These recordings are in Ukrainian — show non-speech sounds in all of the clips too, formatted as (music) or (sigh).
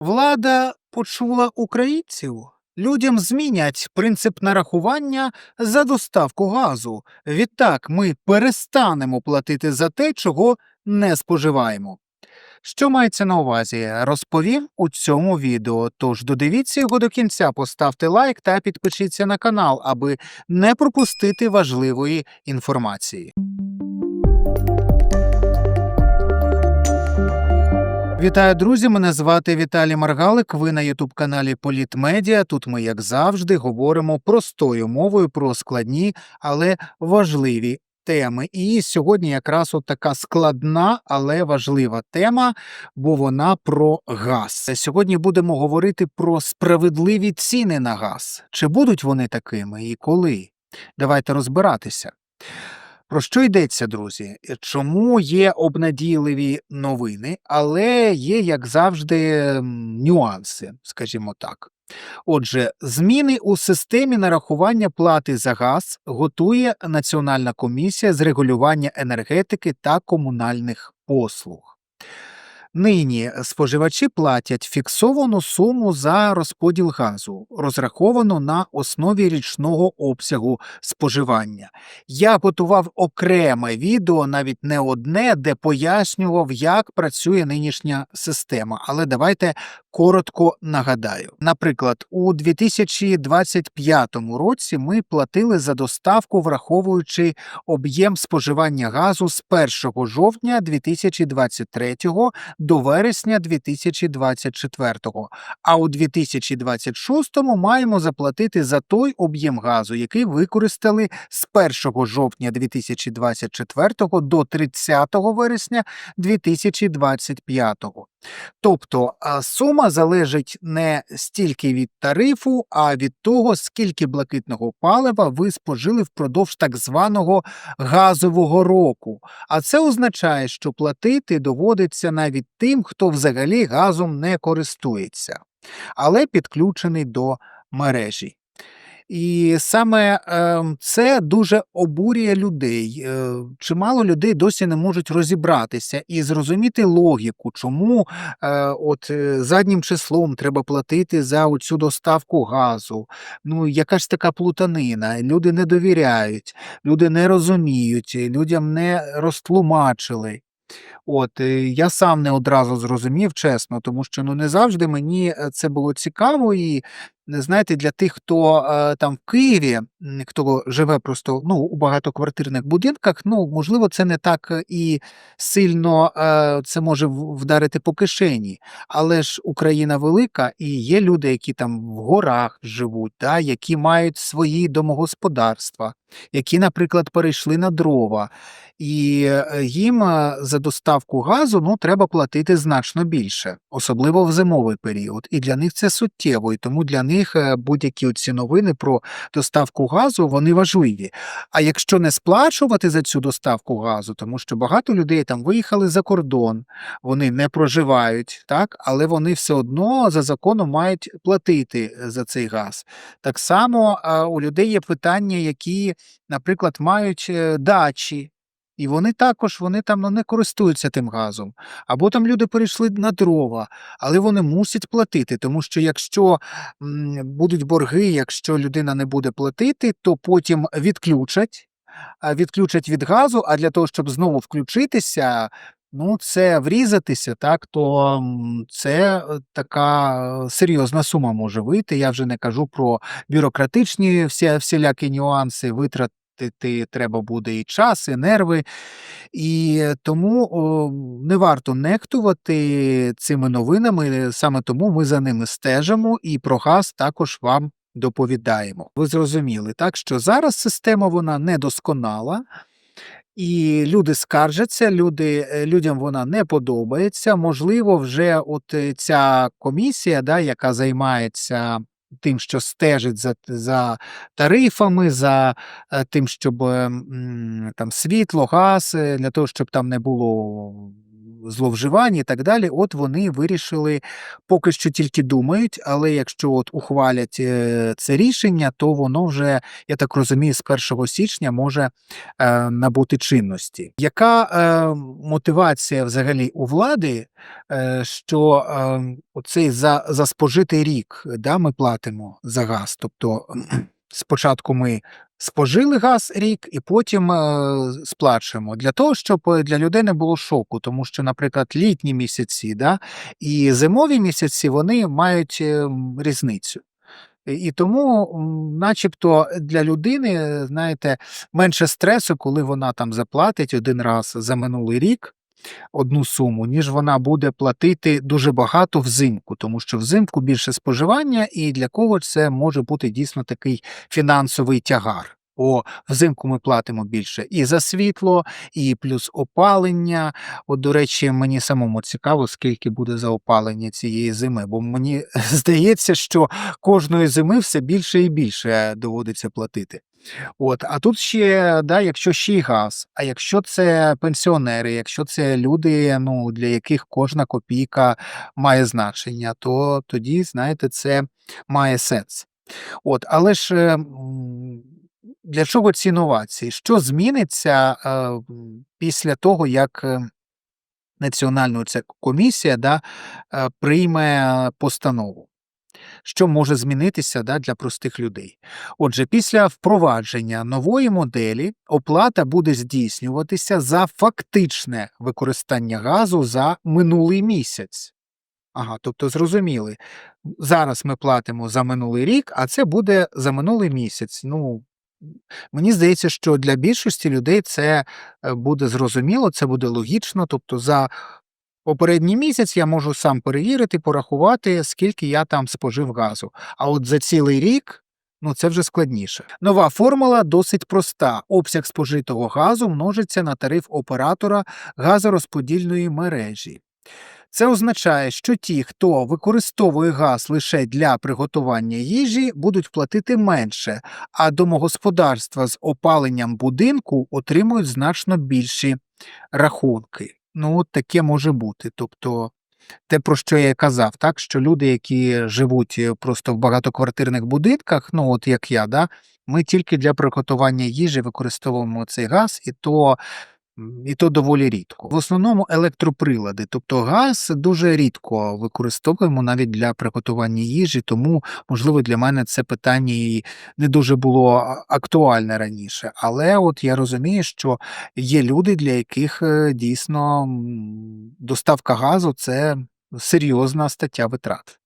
Влада почула українців. Людям змінять принцип нарахування за доставку газу. Відтак ми перестанемо платити за те, чого не споживаємо. Що мається на увазі, розповім у цьому відео. Тож додивіться його до кінця, поставте лайк та підпишіться на канал, аби не пропустити важливої інформації. Вітаю, друзі! Мене звати Віталій Маргалик. Ви на Ютуб-каналі Політмедіа. Тут ми, як завжди, говоримо простою мовою про складні, але важливі теми. І сьогодні якраз от така складна, але важлива тема, бо вона про газ. Сьогодні будемо говорити про справедливі ціни на газ. Чи будуть вони такими і коли? Давайте розбиратися. Про що йдеться, друзі? Чому є обнадійливі новини, але є, як завжди, нюанси, скажімо так. Отже, зміни у системі нарахування плати за газ готує Національна комісія з регулювання енергетики та комунальних послуг. Нині споживачі платять фіксовану суму за розподіл газу, розраховану на основі річного обсягу споживання. Я готував окреме відео, навіть не одне, де пояснював, як працює нинішня система. Але давайте коротко нагадаю. Наприклад, у 2025 році ми платили за доставку, враховуючи об'єм споживання газу з 1 жовтня 2023 до вересня 2024, а у 2026 маємо заплатити за той об'єм газу, який використали з 1 жовтня 2024 до 30 вересня 2025-го. Тобто сума залежить не стільки від тарифу, а від того, скільки блакитного палива ви спожили впродовж так званого газового року. А це означає, що платити доводиться навіть тим, хто взагалі газом не користується, але підключений до мережі. І саме е, це дуже обурює людей. Е, чимало людей досі не можуть розібратися і зрозуміти логіку, чому е, от е, заднім числом треба платити за оцю доставку газу. Ну, яка ж така плутанина? Люди не довіряють, люди не розуміють, людям не розтлумачили. От е, я сам не одразу зрозумів, чесно, тому що ну не завжди мені е, це було цікаво, і знаєте, для тих, хто е, там в Києві, хто живе просто ну, у багатоквартирних будинках, ну можливо, це не так е, і сильно е, це може вдарити по кишені. Але ж Україна велика, і є люди, які там в горах живуть, да, які мають свої домогосподарства, які, наприклад, перейшли на дрова. І їм за доставку газу ну, треба платити значно більше, особливо в зимовий період. І для них це суттєво, і тому для них е, будь-які ці новини про доставку газу вони важливі. А якщо не сплачувати за цю доставку газу, тому що багато людей там виїхали за кордон, вони не проживають, так, але вони все одно за законом мають платити е, за цей газ. Так само у людей є питання, які, наприклад, мають е, дачі. І вони також вони там ну, не користуються тим газом. Або там люди перейшли на дрова, але вони мусять платити, тому що якщо м, будуть борги, якщо людина не буде платити, то потім відключать, відключать від газу, а для того, щоб знову включитися, ну це врізатися, так, то це е, така е, серйозна сума може вийти. Я вже не кажу про бюрократичні всі, всілякі нюанси, витрати. Треба буде і час, і нерви, і тому о, не варто нехтувати цими новинами. Саме тому ми за ними стежимо і про газ також вам доповідаємо. Ви зрозуміли, так що зараз система вона недосконала. І люди скаржаться, люди, е, людям вона не подобається. Можливо, вже от е, ця комісія, да, яка займається тим, що стежить за, за тарифами, за е, тим, щоб там світло, газ, е, для того, щоб там не було зловживань і так далі. От вони вирішили, поки що тільки думають, але якщо от ухвалять е, це рішення, то воно вже, я так розумію, з 1 січня може е, набути чинності. Яка е, мотивація взагалі у влади, що оцей за, за спожитий рік да, ми платимо за газ? Тобто спочатку ми спожили газ рік і потім е, сплачуємо для того, щоб е, для людей не було шоку, тому що, наприклад, літні місяці да, і зимові місяці вони мають е, різницю. І тому, начебто, для людини, знаєте, менше стресу, коли вона там заплатить один раз за минулий рік одну суму, ніж вона буде платити дуже багато взимку, тому що взимку більше споживання, і для когось це може бути дійсно такий фінансовий тягар. Бо взимку ми платимо більше і за світло, і плюс опалення. От, до речі, мені самому цікаво, скільки буде за опалення цієї зими, бо мені (laughs) здається, що кожної зими все більше і більше доводиться платити. От, а тут ще, да, якщо ще й газ, а якщо це пенсіонери, якщо це люди, ну, для яких кожна копійка має значення, то тоді, знаєте, це має сенс. От, але ж е, м, для чого ці інновації? Що зміниться е, після того, як е, Національна ця комісія да, е, прийме постанову? що може змінитися да, для простих людей. Отже, після впровадження нової моделі оплата буде здійснюватися за фактичне використання газу за минулий місяць. Ага, тобто зрозуміли. Зараз ми платимо за минулий рік, а це буде за минулий місяць. Ну, мені здається, що для більшості людей це е, буде зрозуміло, це буде логічно. Тобто, за Попередній місяць я можу сам перевірити, порахувати, скільки я там спожив газу. А от за цілий рік ну це вже складніше. Нова формула досить проста: обсяг спожитого газу множиться на тариф оператора газорозподільної мережі. Це означає, що ті, хто використовує газ лише для приготування їжі, будуть платити менше, а домогосподарства з опаленням будинку отримують значно більші рахунки. Ну, от таке може бути. Тобто, те, про що я казав, так, що люди, які живуть е, просто в багатоквартирних будинках, ну от як я, да, ми тільки для приготування їжі використовуємо цей газ, і то І то доволі рідко. В основному електроприлади, тобто газ дуже рідко використовуємо навіть для приготування їжі, тому, можливо, для мене це питання і не дуже було актуальне раніше. Але от я розумію, що є люди, для яких е, дійсно доставка газу це серйозна стаття витрат.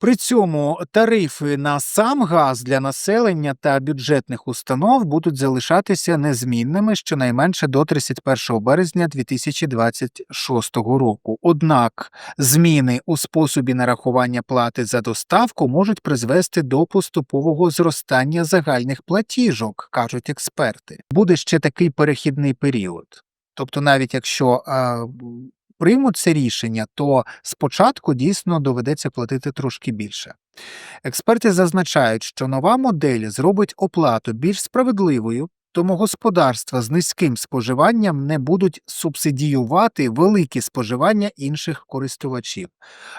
При цьому тарифи на сам газ для населення та бюджетних установ будуть залишатися незмінними щонайменше до 31 березня 2026 року. Однак зміни у способі нарахування плати за доставку можуть призвести до поступового зростання загальних платіжок, кажуть експерти. Буде ще такий перехідний період. Тобто, навіть якщо приймуть це рішення, то спочатку дійсно доведеться платити трошки більше. Експерти зазначають, що нова модель зробить оплату більш справедливою, тому господарства з низьким споживанням не будуть субсидіювати великі споживання інших користувачів.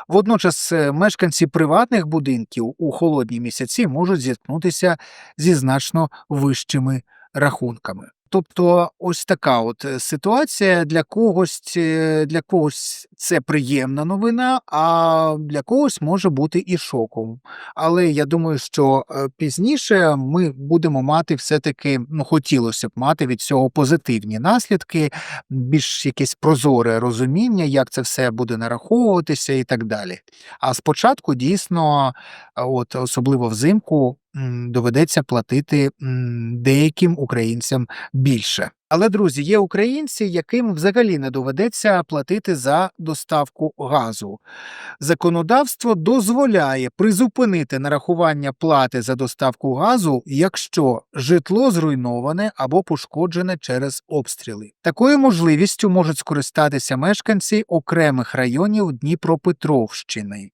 Водночас е, мешканці приватних будинків у холодні місяці можуть зіткнутися зі значно вищими рахунками. Тобто, ось така от е, ситуація для когось, е, для когось це приємна новина, а для когось може бути і шоком. Але я думаю, що е, пізніше ми будемо мати все-таки, ну хотілося б мати від цього позитивні наслідки, більш якесь прозоре розуміння, як це все буде нараховуватися і так далі. А спочатку дійсно, от особливо взимку, доведеться платити деяким українцям більше. Але, друзі, є українці, яким взагалі не доведеться платити за доставку газу. Законодавство дозволяє призупинити нарахування плати за доставку газу, якщо житло зруйноване або пошкоджене через обстріли. Такою можливістю можуть скористатися мешканці окремих районів Дніпропетровщини.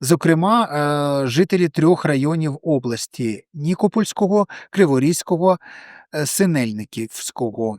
Зокрема, е, жителі трьох районів області Нікопольського, Криворізького, е, Синельниківського.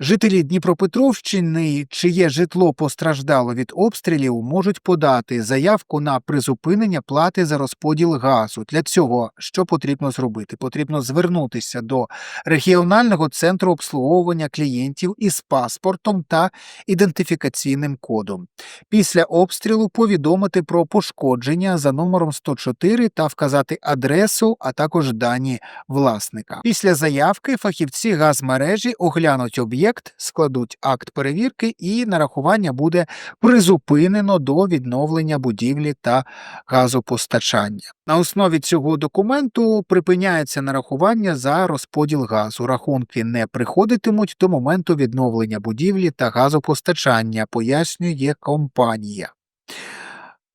Жителі Дніпропетровщини, чиє житло постраждало від обстрілів, можуть подати заявку на призупинення плати за розподіл газу. Для цього що потрібно зробити? Потрібно звернутися до регіонального центру обслуговування клієнтів із паспортом та ідентифікаційним кодом. Після обстрілу повідомити про пошкодження за номером 104 та вказати адресу, а також дані власника. Після заявки фахівці газмережі оглянуть об'єкт, складуть акт перевірки і нарахування буде призупинено до відновлення будівлі та газопостачання. На основі цього документу припиняється нарахування за розподіл газу. Рахунки не приходитимуть до моменту відновлення будівлі та газопостачання, пояснює компанія.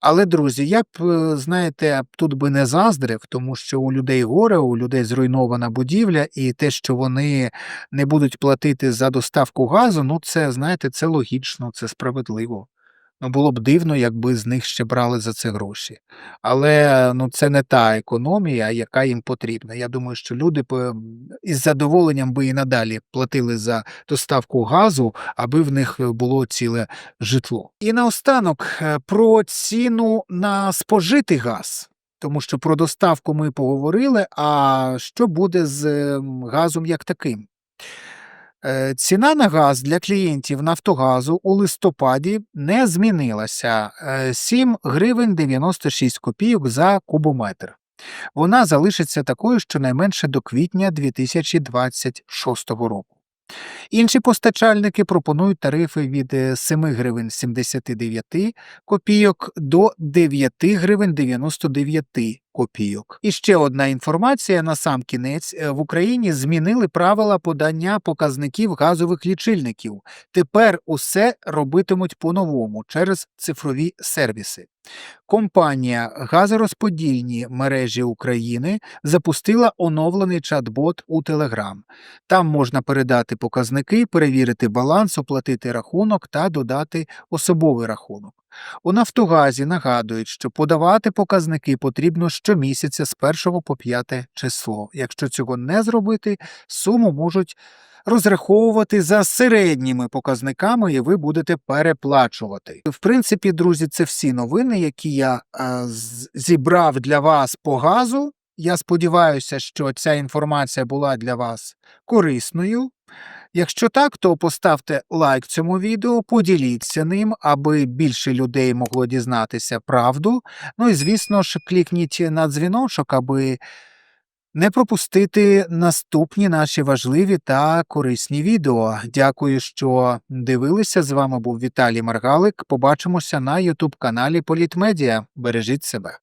Але, друзі, я б, е, знаєте, тут би не заздрив, тому що у людей горе, у людей зруйнована будівля, і те, що вони не будуть платити за доставку газу, ну це, знаєте, це логічно, це справедливо. Було б дивно, якби з них ще брали за це гроші. Але ну, це не та економія, яка їм потрібна. Я думаю, що люди із задоволенням би і надалі платили за доставку газу, аби в них було ціле житло. І наостанок е, про ціну на спожитий газ. Тому що про доставку ми поговорили. А що буде з газом як таким? Е, Ціна на газ для клієнтів Нафтогазу у листопаді не змінилася Е, 7 гривень 96 копійок за кубометр. Вона залишиться такою щонайменше до квітня 2026 року. Інші постачальники пропонують тарифи від е, 7 гривень 79 копійок до 9 гривень 99 копійок. І ще одна інформація на сам кінець. Е, В Україні змінили правила подання показників газових лічильників. Тепер усе робитимуть по-новому через цифрові сервіси. Компанія Газорозподільні мережі України запустила оновлений чат-бот у Telegram. Там можна передати показники, перевірити баланс, оплатити рахунок та додати особовий рахунок. У Нафтогазі нагадують, що подавати показники потрібно щомісяця з 1 по 5 число. Якщо цього не зробити, суму можуть розраховувати за середніми показниками, і ви будете переплачувати. В принципі, друзі, це всі новини, які я зібрав для вас по газу. Я сподіваюся, що ця інформація була для вас корисною. Якщо так, то поставте лайк цьому відео, поділіться ним, аби більше людей могло дізнатися правду. Ну і звісно ж, клікніть на дзвіночок, аби не пропустити наступні наші важливі та корисні відео. Дякую, що дивилися. З вами був Віталій Маргалик. Побачимося на Ютуб каналі Політмедіа. Бережіть себе.